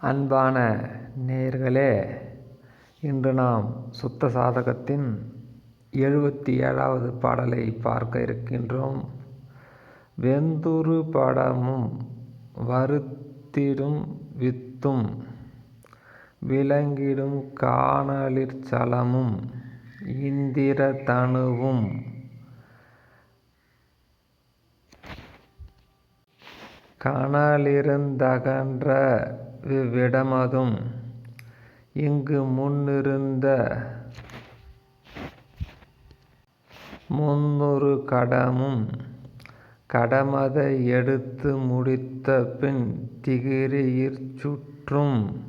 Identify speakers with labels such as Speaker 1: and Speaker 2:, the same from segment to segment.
Speaker 1: அன்பான நேயர்களே இன்று நாம் சுத்த சாதகத்தின் எழுபத்தி ஏழாவது பாடலை பார்க்க இருக்கின்றோம். வெந்துரு படமும் வருத்திடும் வித்தும் விளங்கிடும் காணலிற்சலமும் இந்திர தனுவும் கனலிருந்தகன்ற இவ்விடமதும் இங்கு முன்னிருந்த முன்னொரு கடமும் கடமதை எடுத்து முடித்த பின் திகிரியிற் சுற்றும்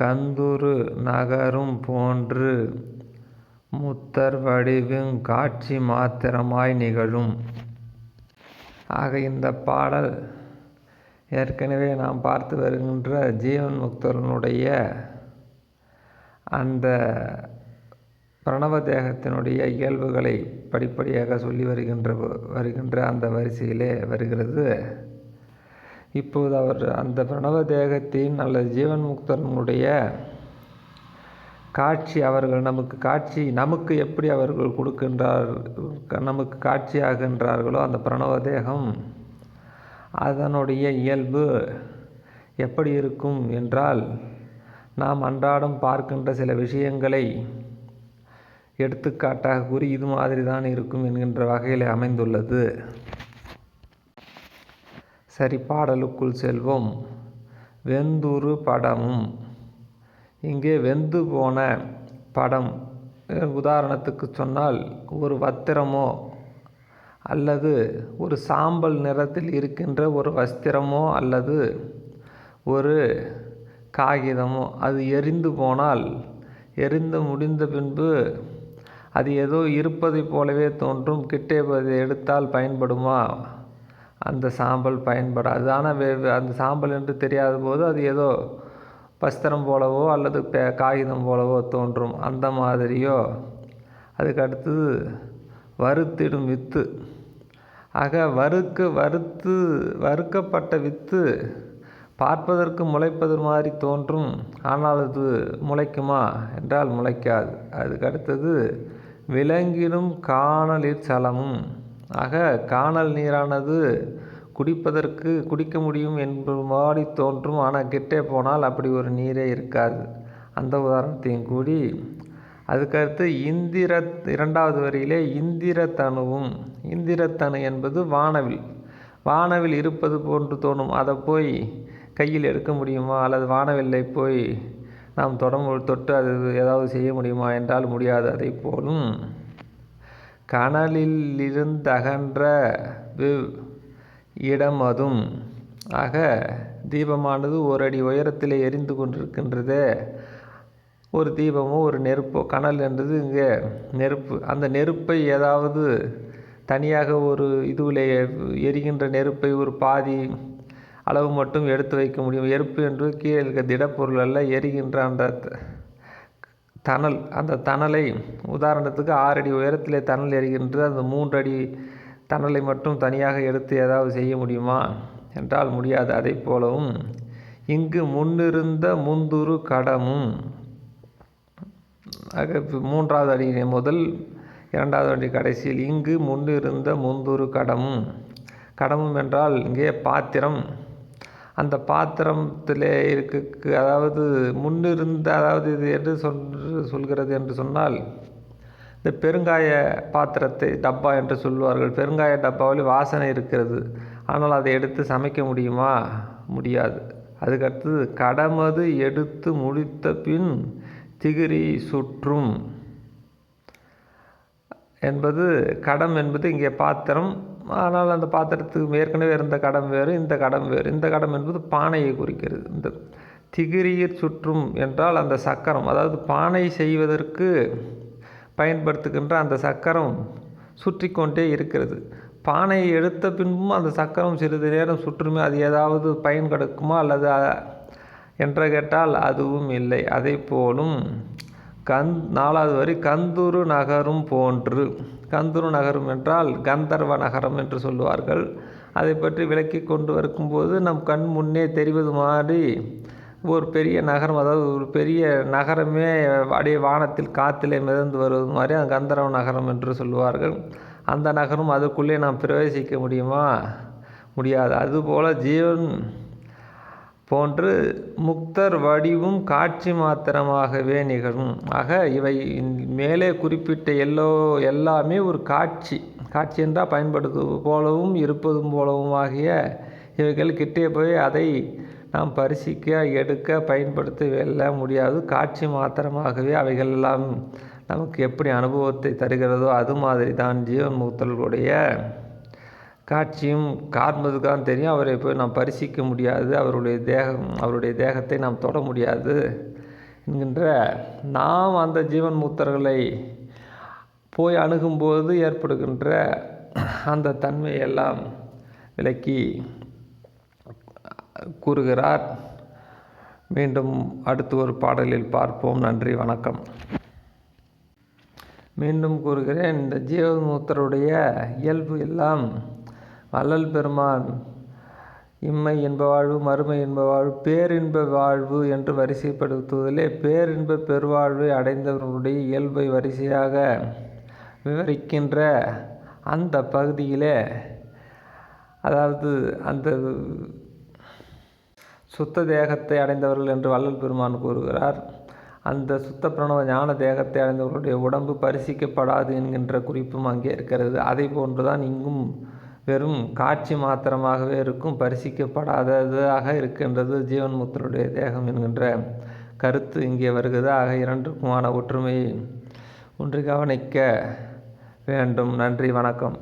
Speaker 1: கந்துரு நகரும் போன்று முத்தர் வடிவுங் காட்சி மாத்திரமாய் நிகழும். ஆக இந்த பாடல் ஏற்கனவே நாம் பார்த்து வருகின்ற ஜீவன் முக்தரனுடைய அந்த பிரணவ தேகத்தினுடைய இயல்புகளை படிப்படியாக சொல்லி வருகின்ற வருகின்ற அந்த வரிசையிலே வருகிறது. இப்போது அவர் அந்த பிரணவ தேகத்தின் அல்லது ஜீவன் முக்தனுடைய காட்சி அவர்கள் நமக்கு காட்சி நமக்கு எப்படி அவர்கள் கொடுக்கின்றார் நமக்கு காட்சியாகின்றார்களோ அந்த பிரணவ தேகம் அதனுடைய இயல்பு எப்படி இருக்கும் என்றால் நாம் அன்றாடம் பார்க்கின்ற சில விஷயங்களை எடுத்துக்காட்டாக கூறி இது மாதிரி தான் இருக்கும் என்கின்ற வகையில் அமைந்துள்ளது. சரி பாடலுக்குள் செல்வோம். வெந்துரு படமும். இங்கே வெந்து போன படம். உதாரணத்துக்கு சொன்னால் ஒரு வத்திரமோ அல்லது ஒரு சாம்பல் நிறத்தில் இருக்கின்ற ஒரு வஸ்திரமோ அல்லது ஒரு காகிதமோ அது எரிந்து போனால் எரிந்து முடிந்த பின்பு அது ஏதோ இருப்பதை போலவே தோன்றும் கிட்டே எடுத்தால் பயன்படுமா? அந்த சாம்பல் பயன்படாது. ஆனால் வே அந்த சாம்பல் என்று தெரியாத போது அது ஏதோ வஸ்திரம் போலவோ அல்லது பே காகிதம் போலவோ தோன்றும். அந்த மாதிரியோ அதுக்கு அடுத்தது வறுத்திடும் வித்து. ஆக வறுக்க வறுத்து வறுக்கப்பட்ட வித்து பார்ப்பதற்கு முளைப்பது மாதிரி தோன்றும். ஆனால் அது முளைக்குமா? என்றால் முளைக்காது. அதுக்கு அடுத்தது விலங்கிடும் காணலிற் சலமும். ஆக காணல் நீரானது குடிப்பதற்கு குடிக்க முடியும் என்பது மாதிரி தோன்றும். ஆனால் கிட்டே போனால் அப்படி ஒரு நீரே இருக்காது. அந்த உதாரணத்தையும் கூடி அதுக்கடுத்து இந்திர இரண்டாவது வரியிலே இந்திரத்தனுவும் இந்திரத்தனு என்பது வானவில். வானவில் இருப்பது போன்று தோணும். அதை போய் கையில் எடுக்க முடியுமா? அல்லது வானவில்லை போய் நாம் தொட தொட்டு அது ஏதாவது செய்ய முடியுமா? என்றால் முடியாது. அதை போலும் கனலில் இருந்தகன்ற இடம் அதும் ஆக தீபமானது ஒரு அடி உயரத்தில் எரிந்து கொண்டிருக்கின்றதே. ஒரு தீபமோ ஒரு நெருப்போ கனல் என்றது இங்கே நெருப்பு. அந்த நெருப்பை ஏதாவது தனியாக ஒரு இதுவில் எரிகின்ற நெருப்பை ஒரு பாதி அளவு மட்டும் எடுத்து வைக்க முடியும். எருப்பு என்று கீழே இருக்க திடப்பொருள் அல்ல எரிகின்ற அந்த தணல். அந்த தணலை உதாரணத்துக்கு ஆறு அடி உயரத்திலே தணல் எரிகின்றது. அந்த மூன்று அடி தணலை மட்டும் தனியாக எடுத்து ஏதாவது செய்ய முடியுமா? என்றால் முடியாது. அதை போலவும் இங்கு முன்னிருந்த முந்துரு கடமும் ஆக மூன்றாவது அடி முதல் இரண்டாவது அடி கடைசியில் இங்கு முன்னிருந்த முந்துரு கடமும். கடமும் என்றால் இங்கே பாத்திரம். அந்த பாத்திரத்தில் இருக்கு அதாவது முன்னிருந்த அதாவது இது என்று சொல் சொல்கிறது என்று சொன்னால் இந்த பெருங்காய பாத்திரத்தை டப்பா என்று சொல்வார்கள் பெருங்காய டப்பாவில் வாசனை இருக்கிறது. ஆனால் அதை எடுத்து சமைக்க முடியுமா? முடியாது. அதுக்கடுத்தது கடமது எடுத்து முடித்த பின் திகிரி சுற்றும் என்பது கடம் என்பது இங்கே பாத்திரம். ஆனால் அந்த பாத்திரத்துக்கு ஏற்கனவே இருந்த கடம் வேறு இந்த கடம் வேறு. இந்த கடம் என்பது பானையை குறிக்கிறது. இந்த திகிரியிற் சுற்றும் என்றால் அந்த சக்கரம். அதாவது பானை செய்வதற்கு பயன்படுத்துகின்ற அந்த சக்கரம் சுற்றி கொண்டே இருக்கிறது. பானையை எடுத்த பின்பும் அந்த சக்கரம் சிறிது நேரம் சுற்றுமே அது ஏதாவது பயன் கிடக்குமா அல்லது என்று கேட்டால் அதுவும் இல்லை. அதை போலும் கந் நாலாவது வரி கந்துரு நகரும் போன்று. கந்துரு நகரம் என்றால் கந்தர்வ நகரம் என்று சொல்லுவார்கள். அதை பற்றி விளக்கி கொண்டு வரும்போது நம் கண் முன்னே தெரிவது மாதிரி ஒரு பெரிய நகரம் அதாவது ஒரு பெரிய நகரமே அப்படியே வானத்தில் காற்றிலே மிதந்து வருவது மாதிரி அந்த கந்தரவ நகரம் என்று சொல்லுவார்கள். அந்த நகரம் அதுக்குள்ளே நாம் பிரவேசிக்க முடியுமா? முடியாது. அதுபோல் ஜீவன் போன்று முக்தர் வடிவும் காட்சி மாத்திரமாகவே நிகழும். ஆக இவை மேலே குறிப்பிட்ட எல்லோ எல்லாமே ஒரு காட்சி. காட்சி என்றால் பயன்படுத்துவது போலவும் இருப்பதும் போலவும் ஆகிய இவைகள் கிட்டே போய் அதை நாம் பரிசிக்க எடுக்க பயன்படுத்த வெல்ல முடியாது. காட்சி மாத்திரமாகவே அவைகள் எல்லாம் நமக்கு எப்படி அனுபவத்தை தருகிறதோ அது மாதிரி தான் ஜீவன் முக்தர்களுடைய காட்சியும் காண்பதுக்கு தெரியும். அவரை போய் நாம் பரிசிக்க முடியாது. அவருடைய தேகம் அவருடைய தேகத்தை நாம் தொட முடியாது என்கின்ற நாம் அந்த ஜீவன் மூத்தர்களை போய் அணுகும்போது ஏற்படுகின்ற அந்த தன்மையெல்லாம் விளக்கி கூறுகிறார். மீண்டும் அடுத்து ஒரு பாடலில் பார்ப்போம். நன்றி வணக்கம். மீண்டும் கூறுகிறேன் இந்த ஜீவமுத்தருடைய இயல்பு எல்லாம் அல்லல் பெருமான் இம்மை என்ப வாழ்வு மறுமை என்ப வாழ்வு பேரின்ப வாழ்வு என்று வரிசைப்படுத்துவதிலே பேரின்ப பெருவாழ்வை அடைந்தவர்களுடைய இயல்பை வரிசையாக விவரிக்கின்ற அந்த பகுதியிலே அதாவது அந்த சுத்த தேகத்தை அடைந்தவர்கள் என்று வள்ளல் பெருமான் கூறுகிறார். அந்த சுத்த பிரணவ ஞான தேகத்தை அடைந்தவர்களுடைய உடம்பு பரிசிக்கப்படாது என்கின்ற குறிப்பும் அங்கே இருக்கிறது. அதை போன்றுதான் இங்கும் வெறும் காட்சி மாத்திரமாகவே இருக்கும் பரிசிக்கப்படாததாக இருக்கின்றது ஜீவன் முத்தருடைய தேகம் என்கின்ற கருத்து இங்கே வருகிறது. ஆக இரண்டுக்குமான ஒற்றுமையை ஒன்று கவனிக்க வேண்டும். நன்றி வணக்கம்.